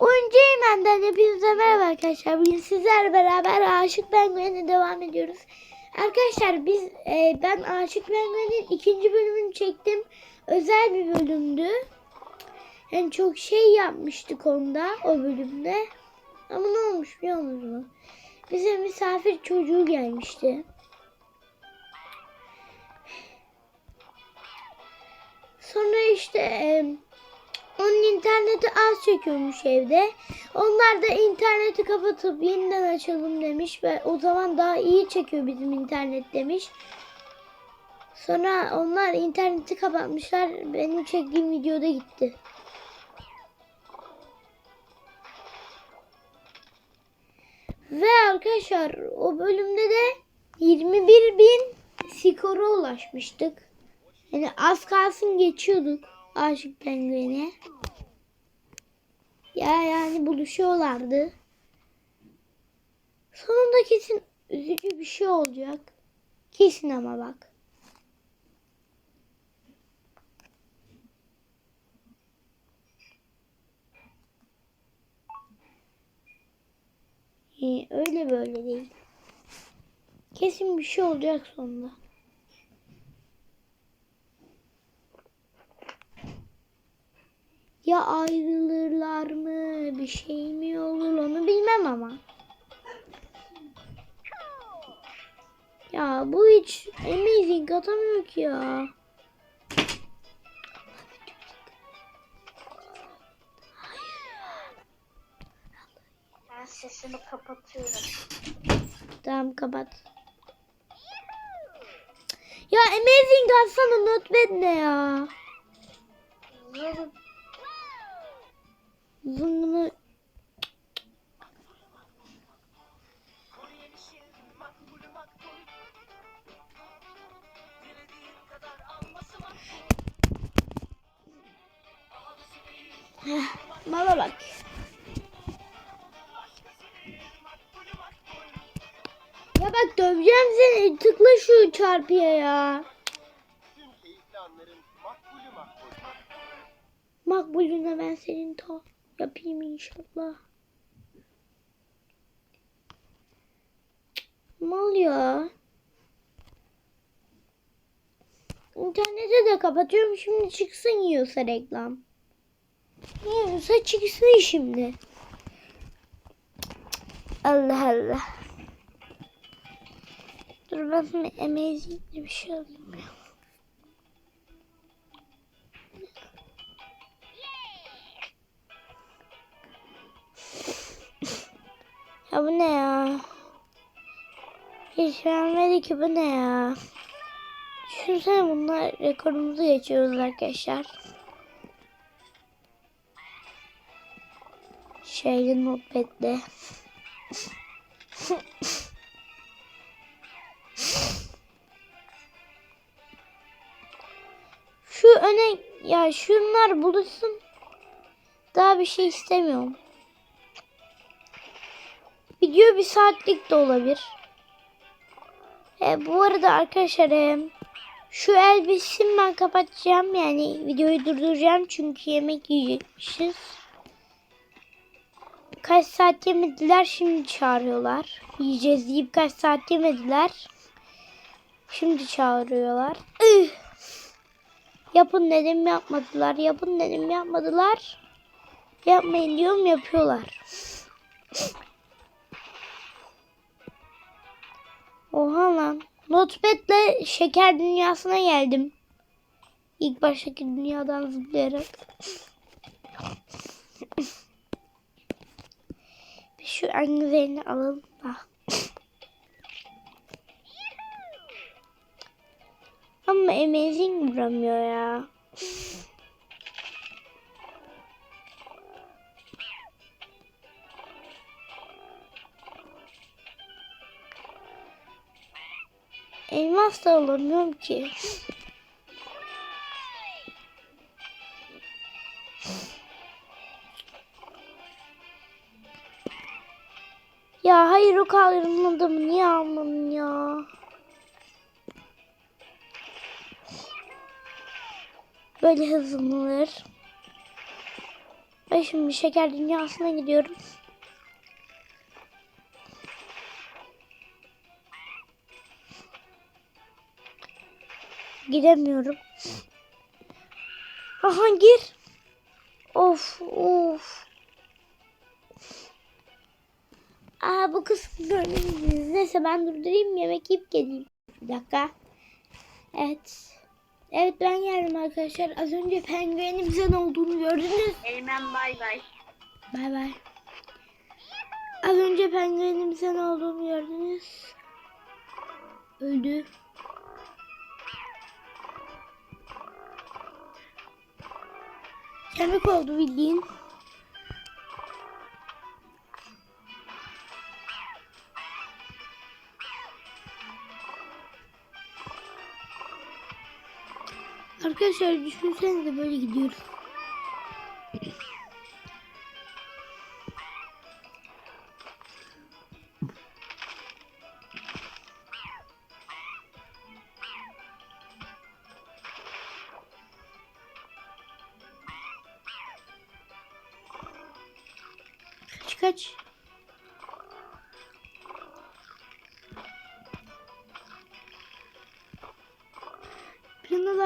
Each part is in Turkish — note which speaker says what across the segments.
Speaker 1: Oyuncu Eymen'den hepinize merhaba arkadaşlar. Bugün sizlerle beraber Aşık Penguen'e devam ediyoruz. Arkadaşlar biz e, ben Aşık Penguen'in ikinci bölümünü çektim. Özel bir bölümdü. Yani çok şey yapmıştık onda o bölümde. Ama ne olmuş biliyor musunuz? Bize misafir çocuğu gelmişti. Sonra işte e, onun interneti az çekiyormuş evde. Onlar da interneti kapatıp yeniden açalım demiş ve o zaman daha iyi çekiyor bizim internet demiş. Sonra onlar interneti kapatmışlar. Benim çektiğim videoda gitti. Ve arkadaşlar o bölümde de 21 bin skora ulaşmıştık. Yani az kalsın geçiyorduk Aşık Penguen'e. Ya yani buluşuyorlardı. Sonunda kesin üzücü bir şey olacak. Kesin ama bak. Ee, öyle böyle değil. Kesin bir şey olacak sonunda. Ya ayrılırlar mı? Bir şey mi olur onu bilmem ama. Ya bu hiç amazing atamıyor ki ya.
Speaker 2: Ben sesimi kapatıyorum.
Speaker 1: Tamam kapat. Ya amazing atsana notepad ne ya?
Speaker 2: Zırh
Speaker 1: Zıngını Mala bak. Ya bak döveceğim seni. Tıkla şu çarpıya ya. Makbulüne ben senin to yapayım inşallah. Mal ya. İnternete de kapatıyorum şimdi çıksın yiyorsa reklam. Yiyorsa çıksın şimdi. Allah Allah. Dur ben amazing bir şey alayım ya. Ya bu ne ya? Hiç vermedi ki bu ne ya? Düşünsene bunlar rekorumuzu geçiyoruz arkadaşlar. Şeyli notepad'de. Şu öne ya şunlar buluşsun. Daha bir şey istemiyorum. Video bir saatlik de olabilir. E, bu arada arkadaşlar e, şu elbisim ben kapatacağım. Yani videoyu durduracağım çünkü yemek yiyecekmişiz. Kaç saat yemediler şimdi çağırıyorlar. Yiyeceğiz deyip kaç saat yemediler. Şimdi çağırıyorlar. Üh! Yapın dedim yapmadılar. Yapın dedim yapmadılar. Yapmayın diyorum yapıyorlar. Oha lan. Notepad'le şeker dünyasına geldim. İlk baştaki dünyadan zıplayarak. Bir şu en güzelini alalım da. Ama amazing vuramıyor ya. Elmas da alamıyorum ki. Ya hayır o kaldırılmadı mı? Niye almadın ya? Böyle hızlanılır. Ben şimdi şeker dünyasına gidiyorum. Gidemiyorum. Aha gir. Of of. Aa bu kısmı görmediniz. Neyse ben durdurayım yemek yiyip geleyim. Bir dakika. Evet. Evet ben geldim arkadaşlar. Az önce penguenimizin olduğunu gördünüz.
Speaker 2: Eymen bay bay.
Speaker 1: Bay bay. Az önce penguenimizin olduğunu gördünüz. Öldü. Kemik oldu bildiğin. Arkadaşlar düşünsenize böyle gidiyoruz.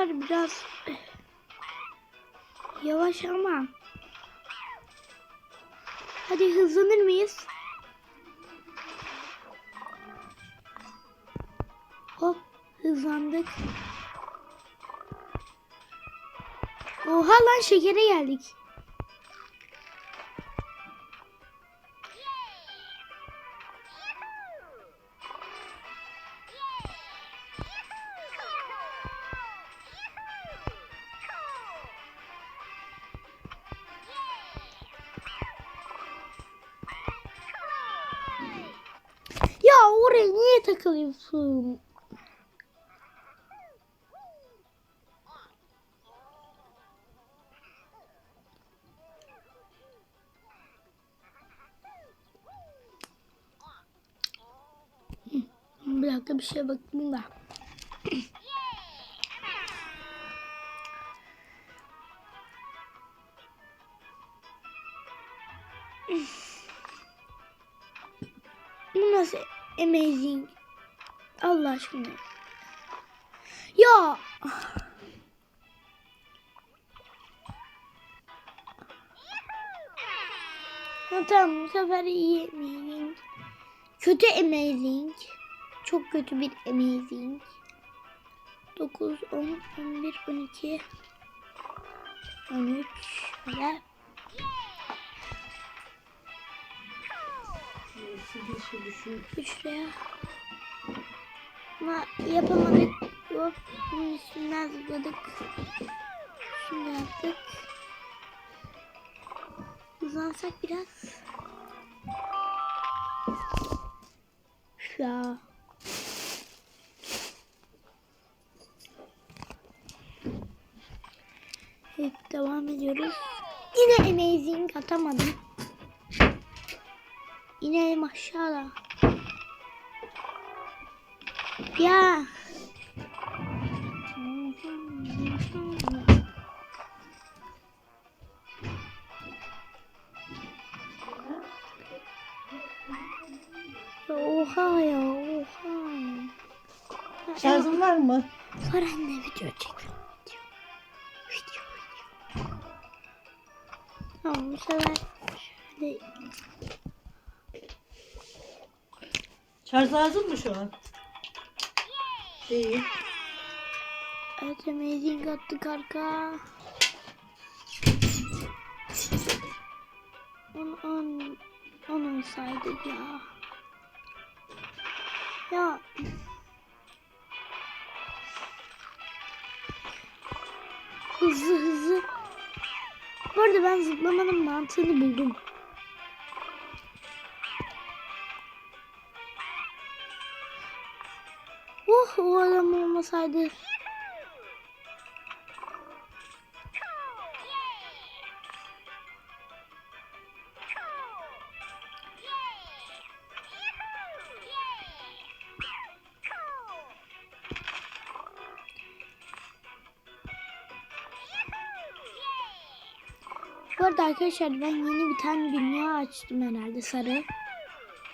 Speaker 1: Planalar biraz yavaş ama hadi hızlanır mıyız? Hop hızlandık. Oha lan şekere geldik. Niye takılıyorsun? Hı, Bir dakika bir şeye bakayım da. Bu nasıl amazing? Allah aşkına. Ya. Ha, tamam bu sefer iyi amazing. Kötü amazing. Çok kötü bir amazing. 9, 10, 11, 12, 13. Böyle. Bir şuraya. Ama yapamadık. Yok. Bunun üstünden zıpladık. Şimdi yaptık. Hızlansak biraz. Ya. Evet devam ediyoruz. Yine amazing atamadım. İnelim aşağıda. Ya. Oha ya oha.
Speaker 3: Şarjın var mı?
Speaker 1: Var anne video. Video. Video video. Tamam bu sefer şöyle
Speaker 3: Şarj lazım mı şu an? Değil.
Speaker 1: Evet amazing attık arka. On on on olsaydı ya. Ya. Hızlı hızlı. Bu arada ben zıplamanın mantığını buldum. o adam olmasaydı. Bu arada arkadaşlar ben yeni bir tane dünya açtım herhalde sarı.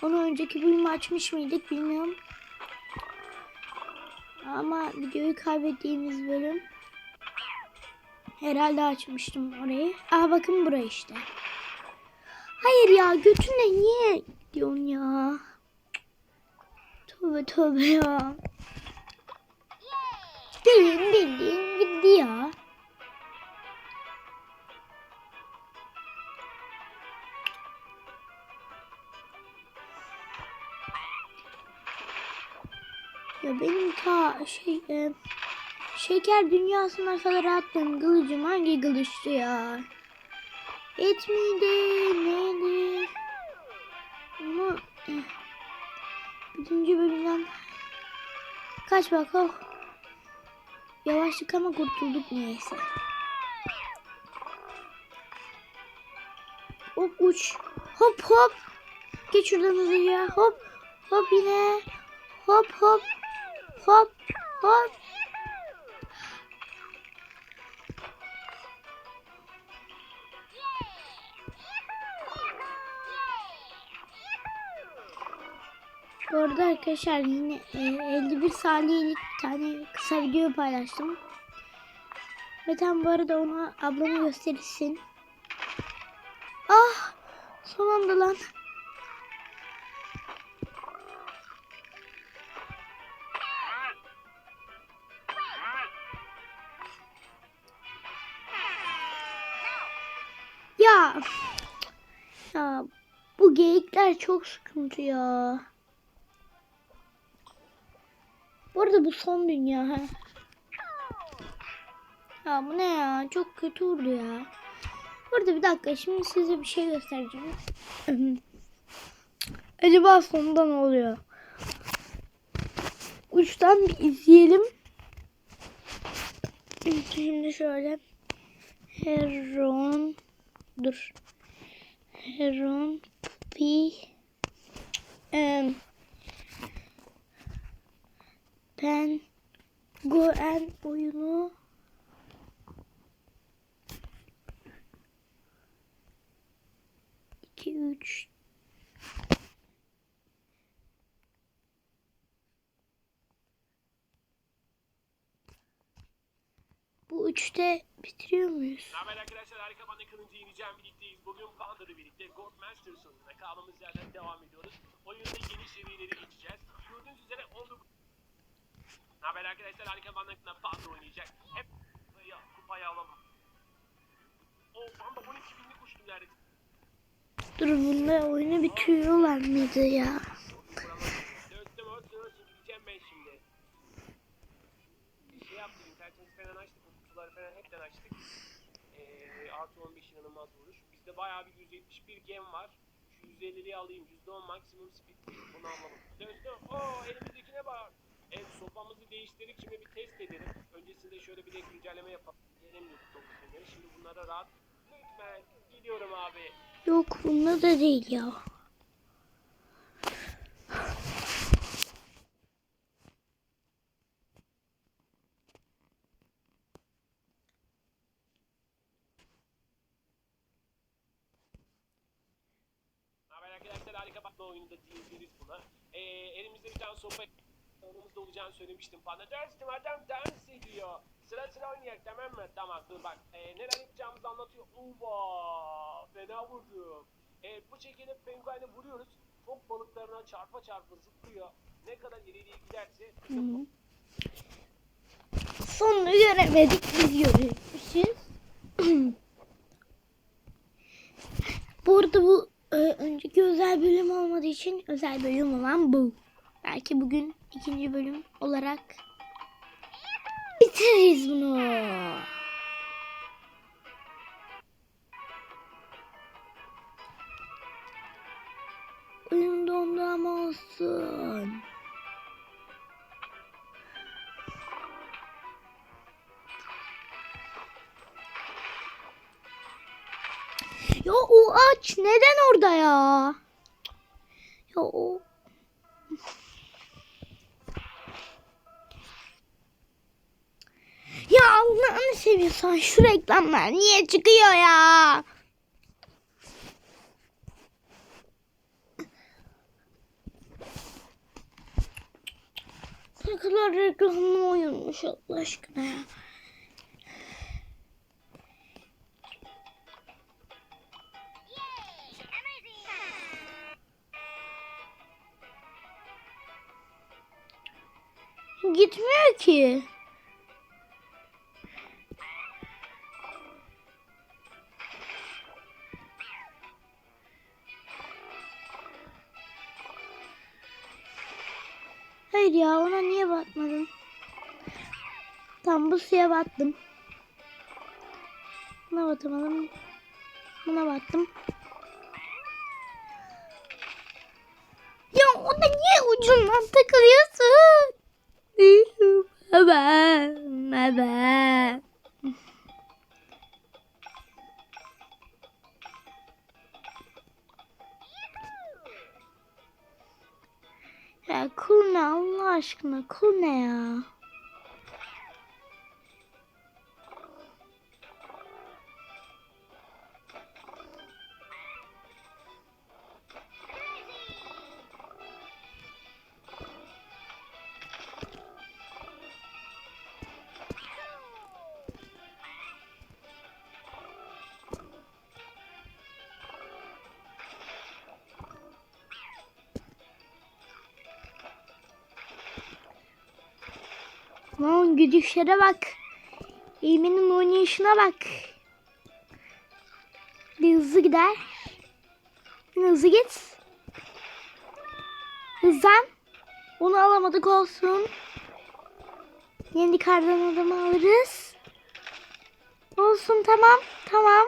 Speaker 1: Onu önceki bölümü açmış mıydık bilmiyorum. Ama videoyu kaybettiğimiz bölüm herhalde açmıştım orayı. Aa bakın burayı işte. Hayır ya götüne niye diyorsun ya? Tövbe tövbe ya. Bildiğin bildiğin gitti ya. Benim ta şey e, şeker dünyasına kadar attığım kılıcım hangi kılıçtı ya? Et miydi? Neydi? Ama eh, birinci bölümden kaç bak oh. Yavaşlık ama kurtulduk neyse. Hop uç. Hop hop. Geç şuradan hızlıca. Hop. Hop yine. Hop hop. Hop hop. Bu arada arkadaşlar yine e, 51 saniyelik bir tane kısa video paylaştım. Metan bu arada ona ablamı gösterirsin. Ah! Son anda lan. Bu geyikler çok sıkıntı ya. Bu arada bu son dünya ha. Ya bu ne ya? Çok kötü oldu ya. Burada bir dakika şimdi size bir şey göstereceğim. Acaba sonunda ne oluyor? Uçtan bir izleyelim. Şimdi şöyle. Heron. Dur. Heron. bir um, go and oyunu iki üç Bu üçte bitiriyor muyuz?
Speaker 4: Ne haber arkadaşlar? Harika Banda Kılıncı yeneceğim birlikteyiz. Bugün Panda'da birlikte God Master sonuna kaldığımız yerden devam ediyoruz. Oyunda yeni seviyeleri geçeceğiz. Gördüğünüz üzere 19... Ne haber arkadaşlar? Harika Banda'da Panda oynayacak. Hep ya, kupayı alamam. O Panda 12 binlik uçtum neredeyse.
Speaker 1: Dur bunda oyunu bitiriyorlar mıydı ya?
Speaker 4: Dörtte mört dörtte gideceğim ben şimdi. Bir şey yaptık, internetimizi falan açtık, artı 15 inanılmaz vuruş. Bizde bayağı bir 171 gem var. Şu 150'liği alayım, %10 maksimum speed. Bunu alalım. Dörtte, ooo elimizdekine bak. Evet, sopamızı değiştirdik, şimdi bir test edelim. Öncesinde şöyle bir de güncelleme yapalım. Yenemiyoruz 9 günleri, şimdi bunlara rahat. Lütfen, gidiyorum abi.
Speaker 1: Yok bunda da değil ya.
Speaker 4: Haber arkadaşlar harika bakma oyunu da diyebiliriz buna. Ee, elimizde bir tane sopa yanımızda olacağını söylemiştim. Panda dersim adam dans ediyor. Sıra sıra oynayalım tamam mı? Tamam dur bak. Ee, neler yapacağımızı anlatıyor. Uva fena vurdum. Ee, bu şekilde penguene vuruyoruz. Fok balıklarına çarpa çarpa zıplıyor. Ne kadar ileriye giderse.
Speaker 1: Sonunu göremedik biz görmüşüz. bu arada bu önceki özel bölüm olmadığı için özel bölüm olan bu. Belki bugün ikinci bölüm olarak bitiririz bunu. Oyun dondu ama olsun. Ya o aç neden burada ya. Ya o. Ya Allah'ını seviyorsan şu reklamlar niye çıkıyor ya? Ne kadar reklamına oyunmuş Allah aşkına ya. Gitmiyor ki. Hayır ya ona niye batmadım? Tam bu suya battım. Buna batamadım. Buna battım. Aşkına kul Lan gidişlere bak. Eğmenin oynayışına bak. Bir hızlı gider. Hızlı git. Hızlan. Onu alamadık olsun. Yeni kardan adamı alırız. Olsun tamam. Tamam.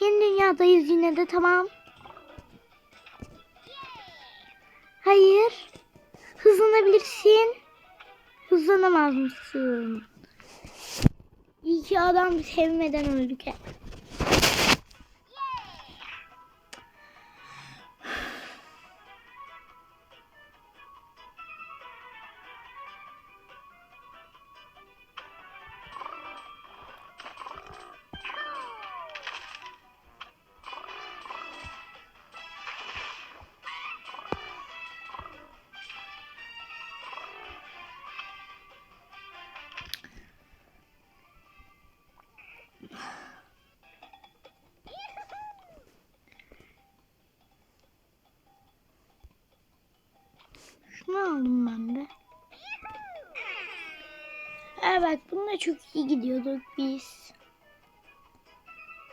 Speaker 1: Yeni dünyadayız yine de tamam. Hayır. Hızlanabilirsin. Hızlanamaz mısın? İyi ki adam sevmeden öldük. Ha bak bununla çok iyi gidiyorduk biz.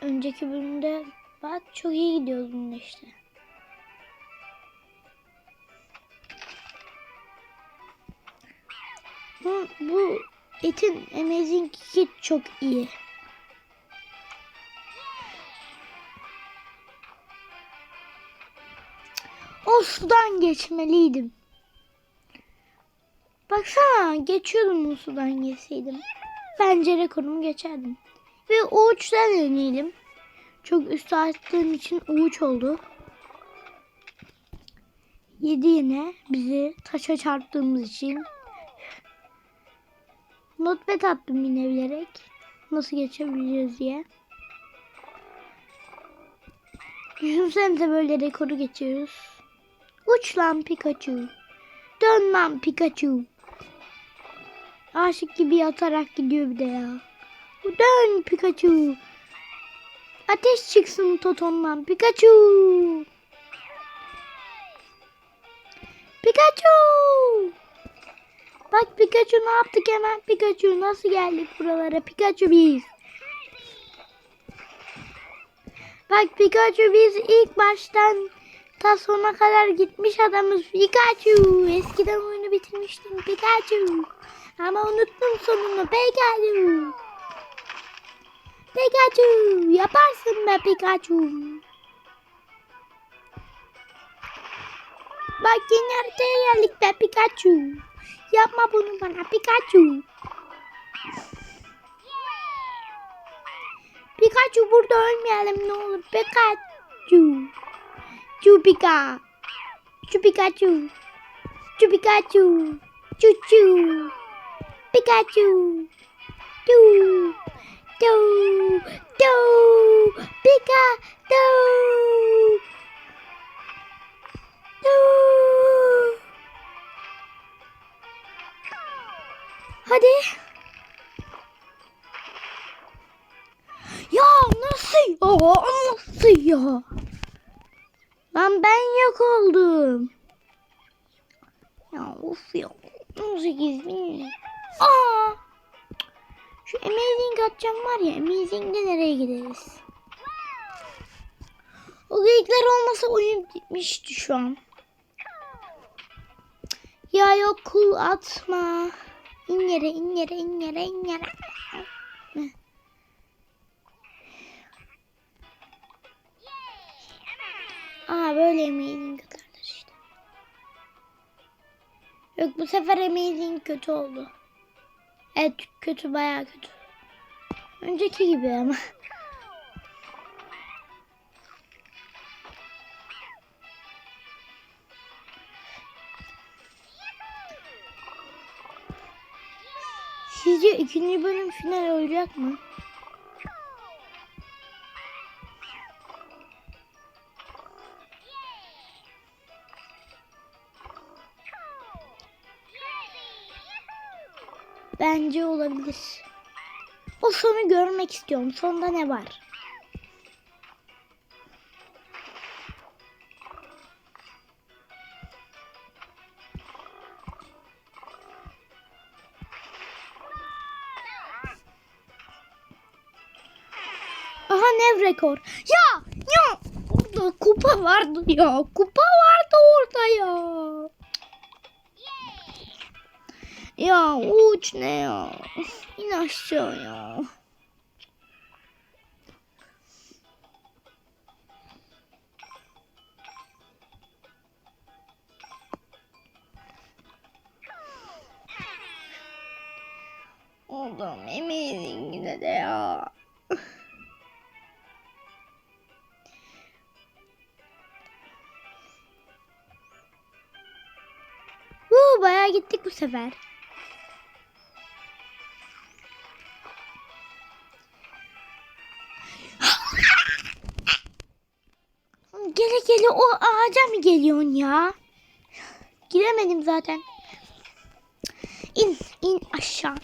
Speaker 1: Önceki bölümde bak çok iyi gidiyoruz bununla işte. Bu, bu etin Amazing Kit çok iyi. O sudan geçmeliydim. Baksana geçiyordum o sudan geçseydim. Bence rekorumu geçerdim. Ve uçtan deneyelim. Çok üstü attığım için uç oldu. Yedi yine bizi taşa çarptığımız için. Notepad attım yine bilerek. Nasıl geçebiliriz diye. Düşünsenize böyle rekoru geçiyoruz. Uç lan Pikachu. Dön lan Pikachu. Aşık gibi yatarak gidiyor bir de ya. Dön Pikachu. Ateş çıksın Toton'dan Pikachu. Pikachu. Bak Pikachu ne yaptık hemen Pikachu nasıl geldik buralara Pikachu biz. Bak Pikachu biz ilk baştan ta sona kadar gitmiş adamız Pikachu. Eskiden oyunu bitirmiştim Pikachu. Ama unuttum sonunu Pikachu. Pikachu yaparsın be Pikachu. Bak yeni haritaya geldik be Pikachu. Yapma bunu bana Pikachu. Pikachu burada ölmeyelim ne olur Pikachu. Chupika. Chupikachu. Chupikachu. Chuchu. Pikachu. Du. Du. Du. Pika. Du. Du. Hadi. Ya nasıl ya? Nasıl ya? Ben yok oldum. Ya of ya. 18 bin. Aa! Şu Amazing atacağım var ya. Amazing'de nereye gideriz? O geyikler olmasa oyun bitmişti şu an. Ya yok kul atma. İn yere in yere in yere in yere. Aa böyle amazing atarlar işte. Yok bu sefer amazing kötü oldu. Evet kötü bayağı kötü. Önceki gibi ama. Sizce ikinci bölüm final olacak mı? Bence olabilir. O sonu görmek istiyorum. Sonda ne var? Aha nev rekor. Ya ya orada kupa vardı ya. Kupa vardı orada ya. Ya uç ne ya? İn aşağı ya. Oğlum emeğin yine de ya. Huu, bayağı gittik bu sefer. Gele gele o ağaca mı geliyorsun ya? Giremedim zaten. İn, in aşağı.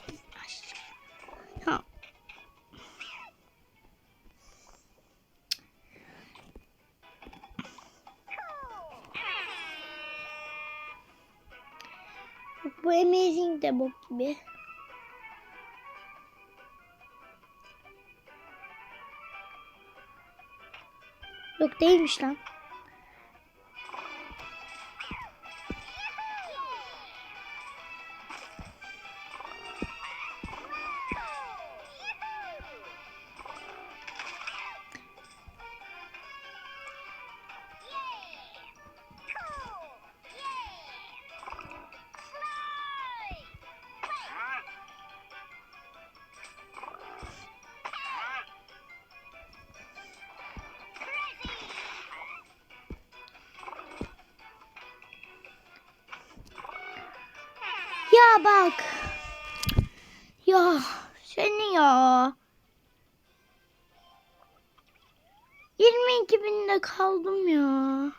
Speaker 1: Bu amazing de bok gibi. Yok değilmiş lan. Bak. Ya seni ya. 22 binde kaldım ya.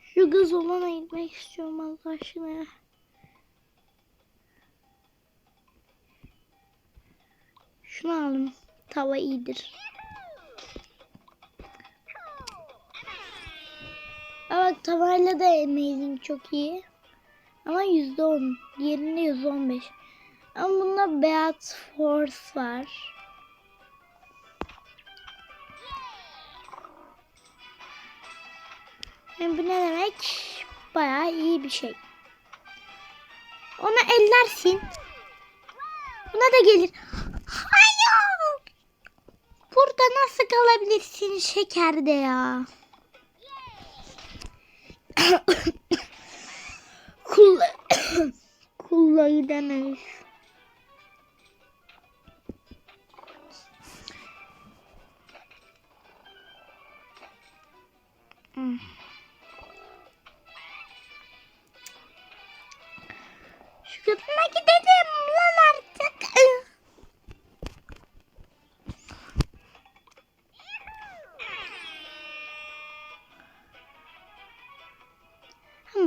Speaker 1: Şu kız olana gitmek istiyorum Allah aşkına ya. Şunu alalım. Tava iyidir. Evet tavayla da amazing çok iyi. Ama yüzde on. Diğerinde yüzde on beş. Ama bunda beyaz force var. Yani bu ne demek? Bayağı iyi bir şey. Ona ellersin. Buna da gelir. Hayır. Burada nasıl kalabilirsin şekerde ya? Kulla kullayı demeyiz. Şu kadına gidelim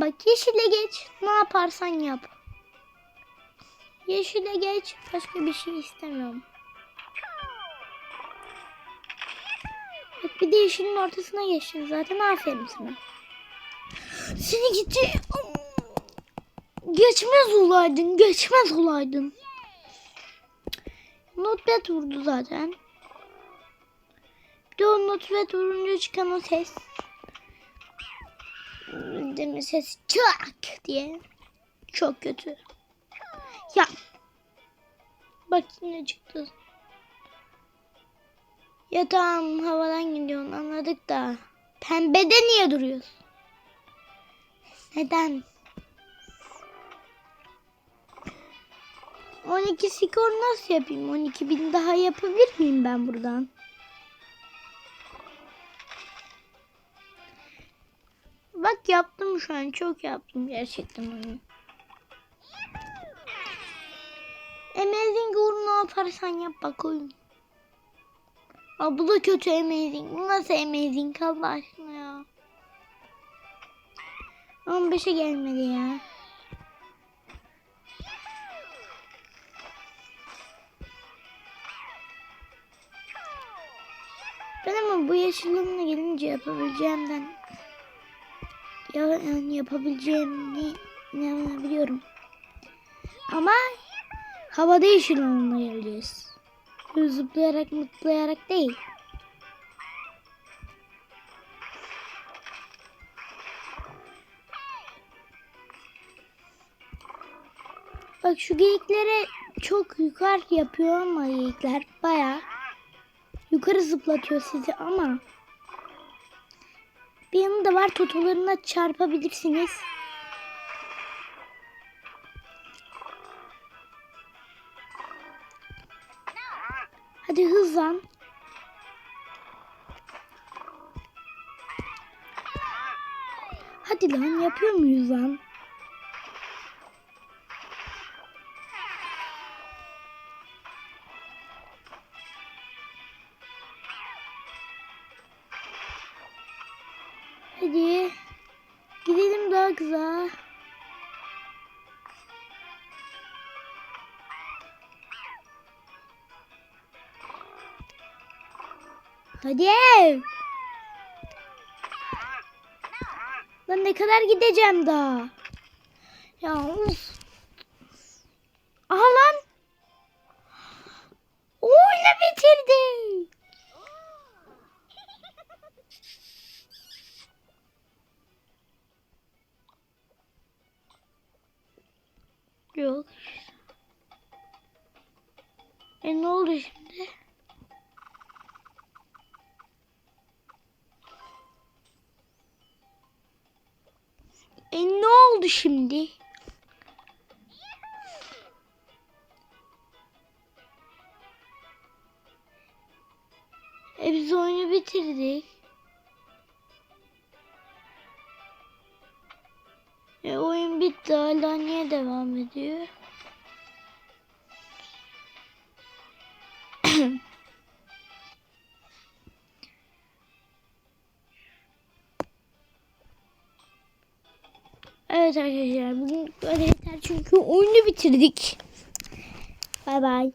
Speaker 1: Bak yeşile geç. Ne yaparsan yap. Yeşile geç. Başka bir şey istemiyorum. Bak bir de yeşilin ortasına geçtin zaten. Aferin sana. Seni gitti. Geçmez olaydın. Geçmez olaydın. Notepad vurdu zaten. Bir de o notepad vurunca çıkan o ses. Değil mi ses çak diye. Çok kötü. Ya. Bak yine çıktı. Ya tamam havadan gidiyorsun anladık da. Pembede niye duruyorsun? Neden? 12 skor nasıl yapayım? 12 bin daha yapabilir miyim ben buradan? Bak yaptım şu an. Çok yaptım gerçekten onu. Amazing Uğur ne yaparsan yap bak oyun. Aa, bu da kötü Amazing. Bu nasıl Amazing Allah aşkına ya. 15'e gelmedi ya. Ben ama bu yaşlılığımla gelince yapabileceğimden ya yani yapabileceğimi inanabiliyorum. Ama havada yeşil. Böyle Zıplayarak mutlayarak değil. Bak şu geyiklere çok yukarı yapıyor ama geyikler baya yukarı zıplatıyor sizi ama bir yanı da var totolarına çarpabilirsiniz. Hadi hızlan. Hadi lan yapıyor muyuz lan? Hadi ev. Lan ne kadar gideceğim daha? Ya of. Aha lan. Oyunu bitirdi. Yok. E ne oldu şimdi? Şimdi? Arkadaşlar bugün böyle yeter çünkü oyunu bitirdik. Bay bay.